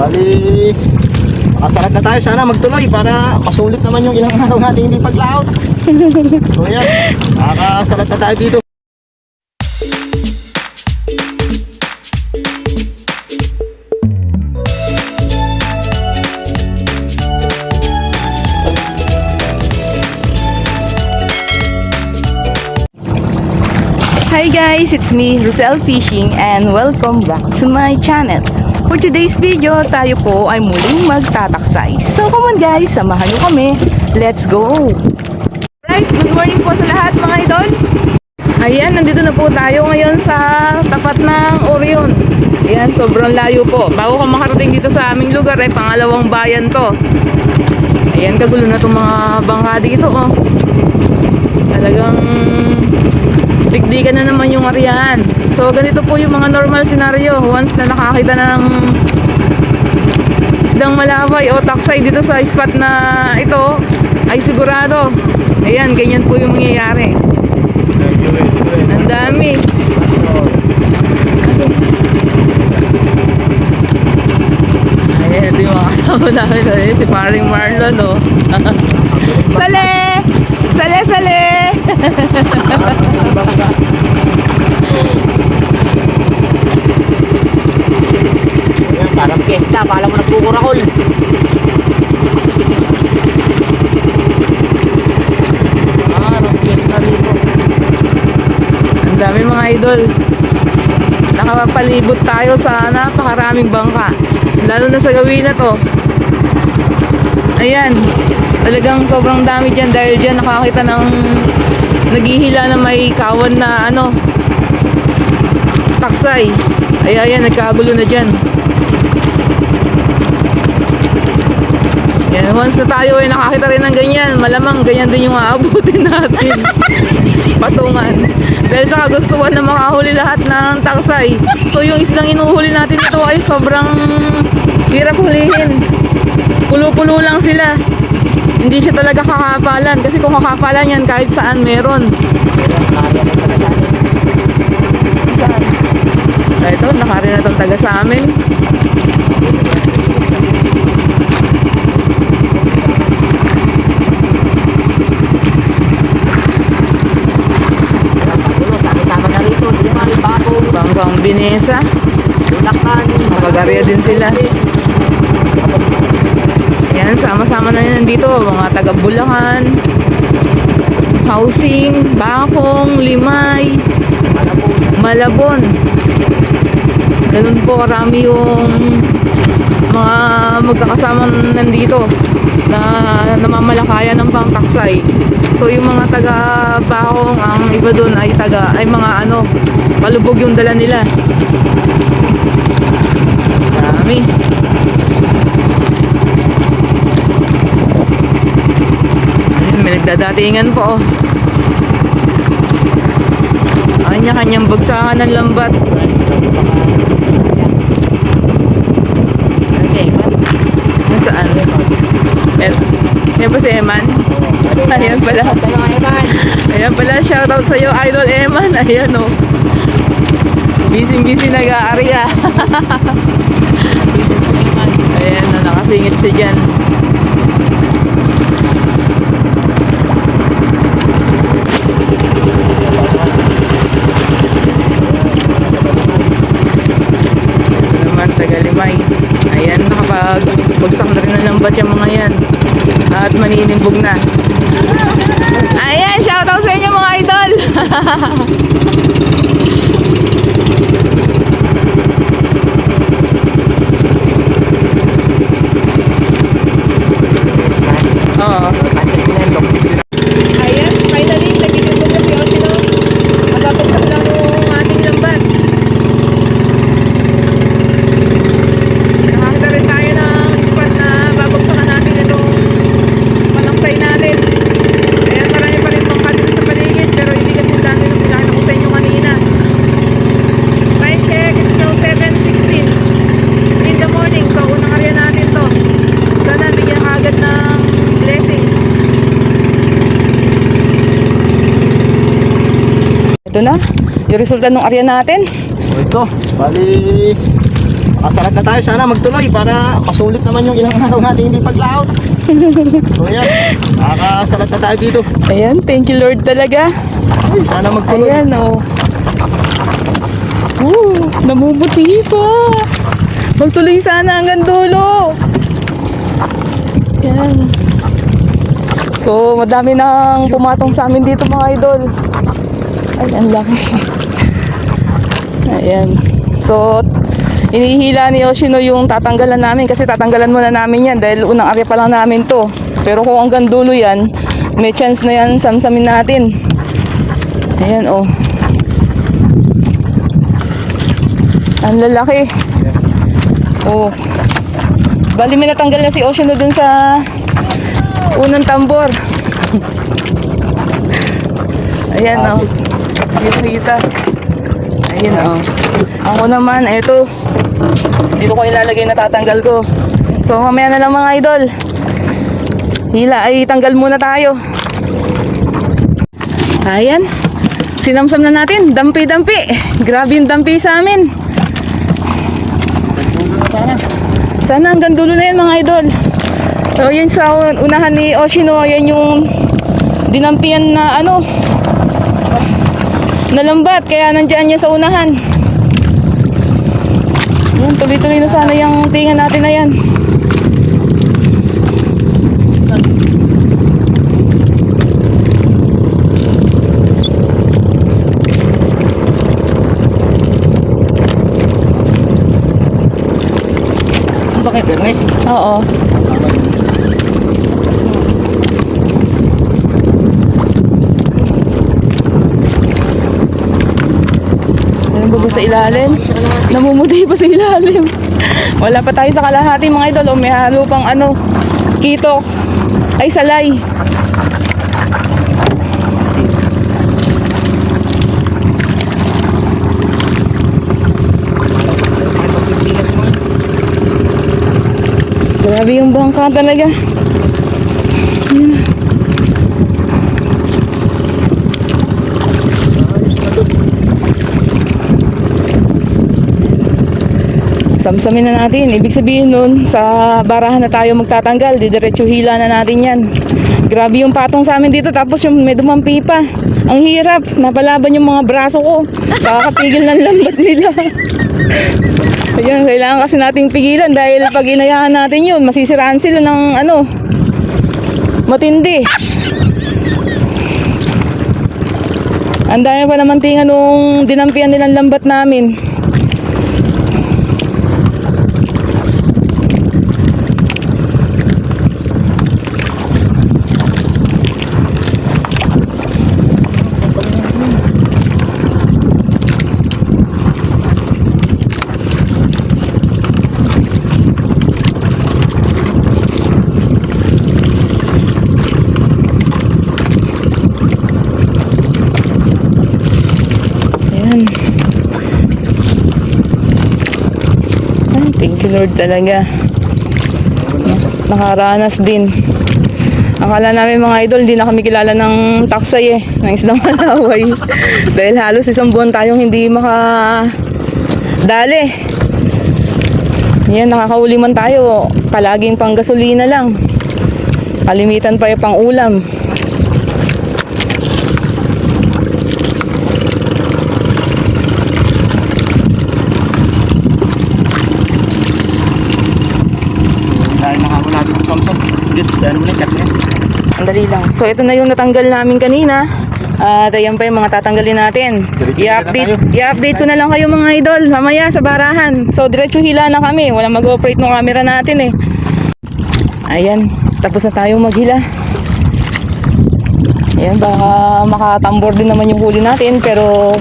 Bali, makasalat na tayo. Sana magtuloy para masulit naman yung ilang araw natin hindi paglaot. So yan, nakakasalat na tayo dito. Hi guys, it's me, Rosel Fishing and welcome back to my channel. For today's video, tayo po ay muling magtataksay. So come on guys, samahan nyo kami. Let's go! Right, good morning po sa lahat mga idol. Ayan, nandito na po tayo ngayon sa tapat ng Orion. Ayan, sobrang layo po. Bago ka makarating dito sa aming lugar, ay pangalawang bayan to. Ayan, kagulo na itong mga bangka dito, oh. Talagang digdigan na naman yung ariyan. So, ganito po yung mga normal scenario. Once na nakakita na ng isdang malaway o taksay dito sa spot na ito, ay sigurado. Ayan, ganyan po yung mangyayari. Ang dami. Ayan, yung mga kasama namin. Si paring Marlon, oh. sale! Sale, sale! Ayan, parang fiesta, pala mo nagkukurakol. Parang fiesta dito. Ang dami mga idol. Nakapalibot tayo sa napakaraming bangka. Lalo na sa gawin na to. Ayan. Talagang sobrang dami dyan dahil dyan nakakita ng naghihila na may kawan na ano taksay. Ay ayan, nagkagulo na dyan. Yan, once na tayo ay nakakita rin ng ganyan, malamang ganyan din yung aabutin natin. Patungan. Dahil sa kagustuhan na makahuli lahat ng taksay. So yung islang inuhuli natin ito ay sobrang hirap hulihin. Pulo-pulo lang sila. Hindi siya talaga kakapalan. Kasi kung kakapalan yan, kahit saan meron. Saan? Ito, nakarin na itong taga sa amin. Bangkang Binesa. Bulacan. Magarya din sila. Yan, sama-sama na nandito. Mga taga Bulacan, Housing, Bakong, Limay, Malabon. Ganun po karami yung mga magkakasama nandito na namamalakayan ng pangtaksay. So yung mga taga Bakong, ang iba doon ay taga ay mga ano, palubog yung dala nila. Dami. May nagdadatingan po. oh. Kanya-kanyang bagsakan ng lambat. Nasaan? Eh, yan ba si Eman? Ayan pala. Ayan pala, shoutout sa'yo, Idol Eman. Ayan o. Busy-busy nag-aarya. Ayan na, nakasingit siya dyan. Ito naman, Tagalimay. Ayan, nakapag-bagsak lambat yung mga yan. At maninimbog na. Ayan, shoutout sa inyo mga idol! Oo. Ayan, finally, nagtitipog na si Oshino. Mababagsak lang yung ating lambat. Nakakita rin tayo ng spot na babagsakan natin itong palaksay natin. Ayan, marami pa rin pang dito sa paligid, pero hindi kasi dami nung pinakita ko sa inyo kanina. Time check, it's now 7.16 in the morning. So, unang area natin to. Sana bigyan ka agad ng blessings. Ito na, yung resulta ng area natin. Ito, bali, Makasalat na tayo. Sana magtuloy para masulit naman yung ilang araw natin hindi paglaot. So yan. Nakakasalat na tayo dito. Ayan, thank you Lord talaga. Ay, sana magtuloy. Ayan, oh. Oh, namumuti pa. Magtuloy sana hanggang dulo. Ayan. So, madami nang pumatong sa amin dito mga idol. Ay, ang laki. Ayan. So, inihila ni Yoshino yung tatanggalan namin kasi tatanggalan muna namin yan dahil unang area pa lang namin to. Pero kung hanggang dulo yan, may chance na yan samsamin natin. Ayan, oh. Ang lalaki. Oh. Bali, may natanggal na si Oceano dun sa unang tambor. Ayan, oh. Kita. Ayan, oh. Ako naman, eto. Dito ko ilalagay na tatanggal ko. So, mamaya na lang mga idol. Hila, ay tanggal muna tayo. Ayan. Sinamsam na natin. Dampi-dampi. Grabe yung dampi sa amin. Sana hanggang dulo na yan mga idol. So yun sa unahan ni Oshino, yan yung dinampian na ano, nalambat. Kaya nandyan niya sa unahan. Yan, tuloy-tuloy na sana yung tingan natin na yan. Ba kay Bernes? Oo. Ba sa ilalim? Namumuti pa sa ilalim. Wala pa tayo sa kalahati mga idol. O may halo pang ano, kitok. Ay, salay. Grabe yung bangka talaga. Samsamin na natin. Ibig sabihin nun, sa barahan na tayo magtatanggal, didiretso hila na natin yan. Grabe yung patong sa amin dito, tapos yung may dumampi pa. Ang hirap, napalaban yung mga braso ko. Kakapigil ng lambat nila. Ayun, kailangan kasi nating pigilan dahil pag inayahan natin yun, masisiraan sila ng ano, matindi. Ang dami pa naman tinga nung dinampian nilang lambat namin. Ayan. Ay, thank you Lord talaga. Nakaranas din. Akala namin mga idol, hindi na kami kilala ng taksay eh, ng isdang malaway. Dahil halos isang buwan tayong hindi maka dali. Yan, nakakauli man tayo. Palaging pang gasolina lang. Kalimitan pa yung pang ulam. Dahil nakawala dito sa Samsung. Mo na, cut na. Andali lang. So, ito na yung natanggal namin kanina. At ayan pa yung mga tatanggalin natin. I-update, i-update ko na lang kayo mga idol mamaya sa barahan. So, diretso hila na kami. Walang mag-operate ng camera natin eh. Ayan. Tapos na tayong maghila. Ayan, baka makatambor din naman yung huli natin. Pero,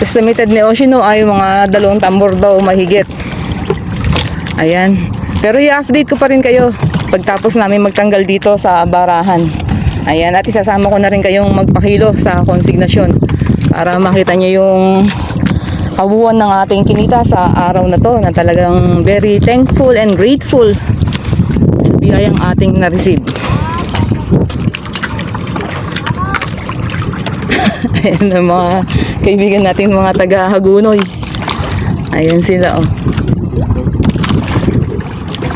estimated ni Oshino ay mga dalawang tambor daw mahigit. Ayan. Pero i-update ko pa rin kayo pagtapos namin magtanggal dito sa barahan. Ayan, at isasama ko na rin kayong magpakilo sa konsignasyon para makita nyo yung kabuuan ng ating kinita sa araw na to na talagang very thankful and grateful sa biyayang ating na-receive. Ayan ang mga kaibigan natin mga taga Hagunoy. Ayan sila, oh.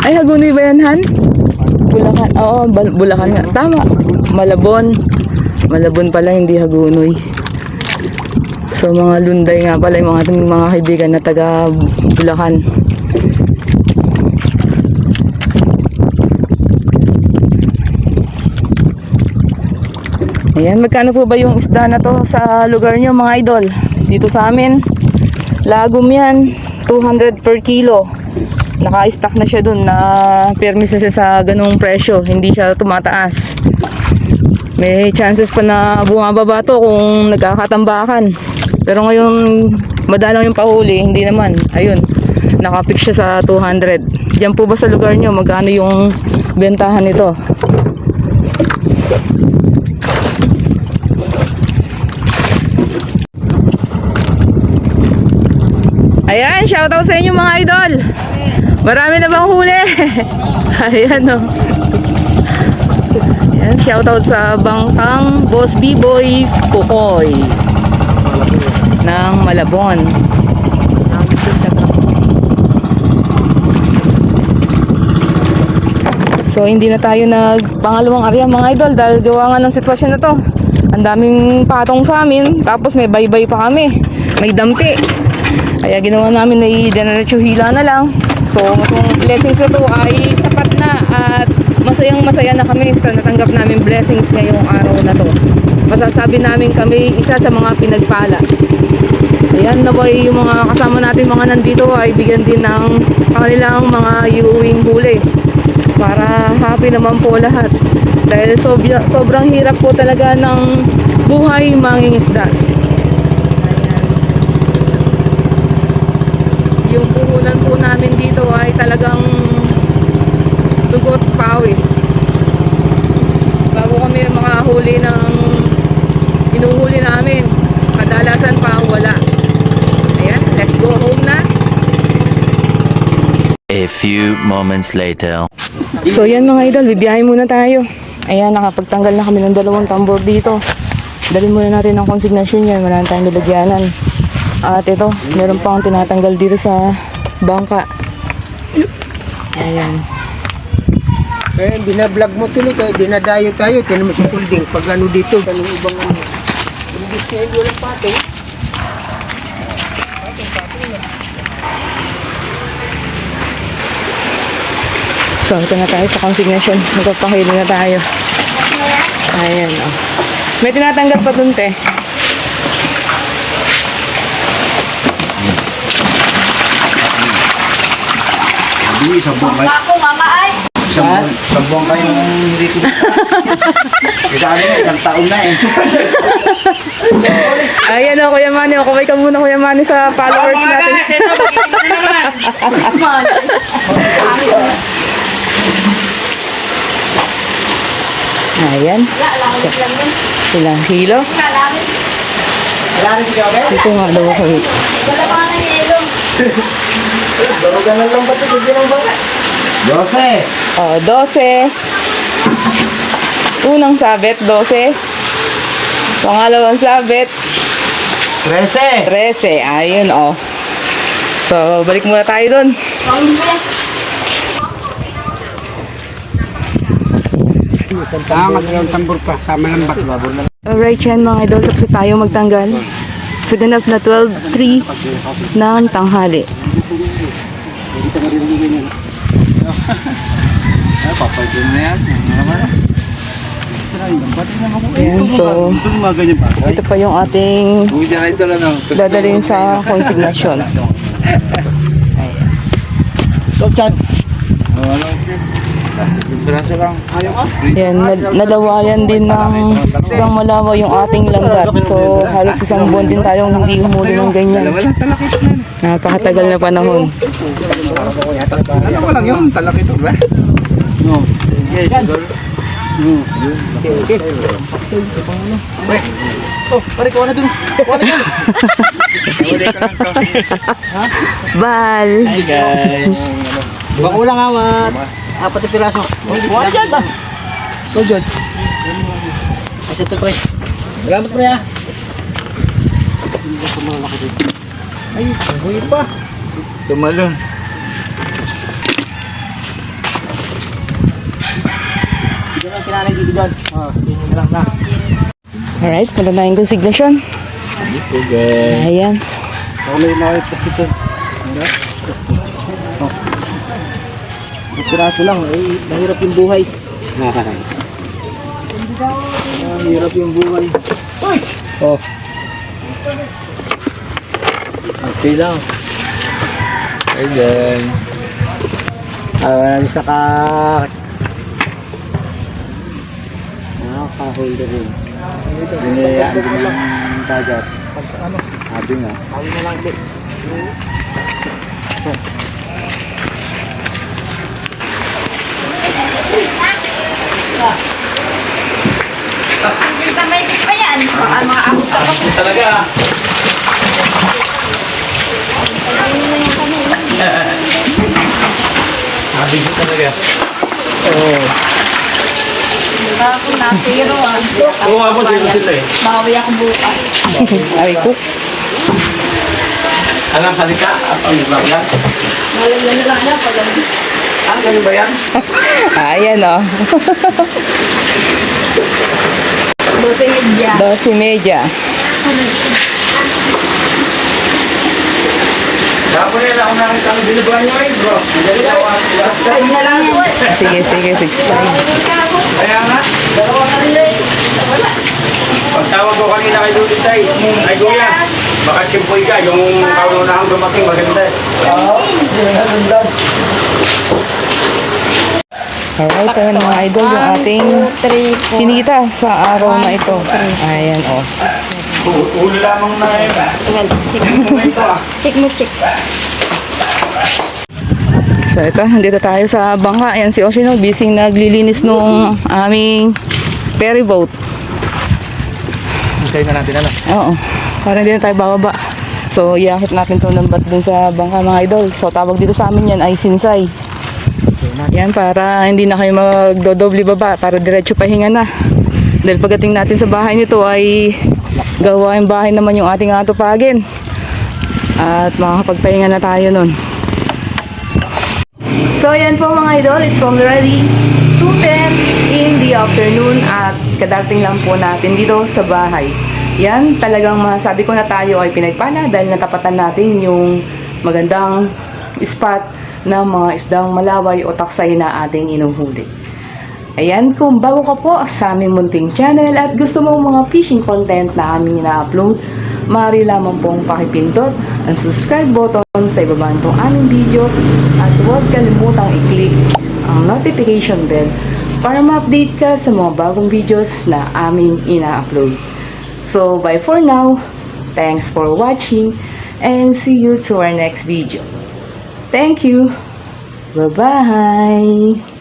Ay, Hagunoy ba yan, Han? Bulacan. Oo, Bulacan nga. Tama. Malabon. Malabon pala, hindi Hagunoy. So, mga lunday nga pala yung mga ating mga kaibigan na taga Bulacan. Ayan, magkano po ba yung isda na to sa lugar nyo mga idol? Dito sa amin, lagom yan, 200 per kilo. Naka-stack na siya dun na permis na siya sa ganung presyo, hindi siya tumataas. May chances pa na bumababa to kung nagkakatambakan. Pero ngayon, madalang yung pahuli, hindi naman. Ayun, nakapik siya sa 200. Diyan po ba sa lugar nyo, magkano yung bentahan nito? Ayan, shoutout sa inyo mga idol. Marami na bang huli? Ayan o. Ayan, shoutout sa bangkang Boss B-Boy Kukoy ng Malabon. So hindi na tayo nag pangalawang area mga idol dahil gawa nga ng sitwasyon na to. Ang daming patong sa amin tapos may baybay pa kami. May dampi. Kaya ginawa namin na i-diretso hila na lang. So itong blessings na to ay sapat na at masayang masaya na kami sa natanggap namin blessings ngayong araw na to. Masasabi namin kami isa sa mga pinagpala. Ayan na ba yung mga kasama natin mga nandito ay bigyan din ng kanilang mga iuwing huli para happy naman po lahat. Dahil sobra, sobrang hirap po talaga ng buhay mangingisda. Ayan. Yung puhunan po namin dito ay talagang dugot pawis. Bago kami makahuli ng inuhuli namin, kadalasan pa wala. Ayan, let's go home na. A few moments later. So yan mga idol, bibiyahe muna tayo. Ayan, nakapagtanggal na kami ng dalawang tambor dito. Dalhin muna natin ang consignation yan, wala na tayong nilagyanan. At ito, meron pa akong tinatanggal dito sa bangka. Ayan. Eh, binablog mo tuloy tayo, dinadayo tayo, tinan mo sa pulding, pag ano dito, ganun ibang ano. Hindi siya walang patong. So, ito na tayo sa consignation. Magpapakilo na tayo. Ayan, oh. May tinatanggal pa dun, te. Hindi, isang buwan kayo. Isang buwan, isang buwan kayo hindi ko. Isa kami na, isang taon na eh. Ayan, oh, Kuya Manny. Oh, kumay ka muna, Kuya Manny, sa followers natin. Ayan. Ilang kilo? Wala na si Gabriel? Ito nga daw ako. Daruganan lang ba ito? Hindi lang ba? Dose! Oh, 12. Unang sabit, 12. Pangalawang sabit, Trece! 13. Ayun, oh. So, balik muna tayo dun. Tama, dalawang tambor pa, sama ng bakla. Alright yan mga idol, tapos tayo magtanggal. Sa ganap na 12.3 ng tanghali. Papagin na yan. Naman? Ayan, so, Ito mga ganyan pa. ito pa yung ating dadalhin sa consignation. Stop, Chad. Oh, ano, Chad? Braso lang. Ayaw ka? Yan, nal- nalawayan din ng isang malawa yung ating langgat. So, halos isang buwan din tayong hindi humuli ng ganyan. Napakatagal na panahon. Ano mo lang yun? Talakit ba? No. Okay. Okay. Oh, pare, na dun. Kuha na dun. Bal! Hi guys. Bako lang awat. Apat na piraso. Kuha na dyan ba? Go, George. At ito, pre. Salamat, pre, ah. Ay, buhay pa. Tumalon. Dito lang sila nagdito doon. Oh, yun na lang na. Alright, wala na yung consignation. Dito guys. Ayan. Ako may mga ipos dito. Ano? Oh. Piraso lang, eh, mahirap yung buhay. Mahirap yung buhay. Uy! Oh. Okay lang. Ayan. Ah, sa ka... Nakaka-holder rin. Binayaan din ng dagat. Ano? Sabi nga. Sabi na lang din. Talaga. Sabi ko talaga. Oo. Ako na, zero ah. Oo nga po, sila eh. Bawi ako bukas. Ay, ko. Alam salita? Ang lang. Malagyan na lang na pag Ah, ganun ba yan? Ayan, oh. Na lang yan. Sige, sige, 6.5. Kaya nga, dalawa na rin eh. Pagtawag ko kanina kay Dudit ay, ay kuya, baka simpoy ka, yung kaunahang dumating maganda eh. Oo, maganda. Alright, ayan mga idol, yung ating kinita sa araw na ito. Ayan, oh. Huli lamang na yun ah. Well, check mo. Ito ah. Check mo, check. So ito, dito tayo sa bangka. Ayan si Oshino, busy naglilinis nung aming ferry boat. Hintayin na natin ano. Oo, para hindi na tayo bababa. So, iakit natin to ng bat dun sa bangka mga idol. So, tawag dito sa amin yan ay sinsay. Yan, para hindi na kayo magdodobli baba, para diretso pahinga na. Dahil pagdating natin sa bahay nito ay gawain bahay naman yung ating atupagin. At makakapagpahinga na tayo nun. So, ayan po mga idol, it's already 2.10 in the afternoon at kadarating lang po natin dito sa bahay. Yan, talagang masabi ko na tayo ay pinagpala dahil natapatan natin yung magandang spot ng mga isdang malaway o taksay na ating inuhuli. Ayan, kung bago ka po sa aming munting channel at gusto mo mga fishing content na aming ina-upload, maaari lamang pong pakipindot ang subscribe button sa ibaba nitong aming video at huwag kalimutang i-click ang notification bell para ma-update ka sa mga bagong videos na aming ina-upload. So, bye for now. Thanks for watching and see you to our next video. Thank you. Bye-bye.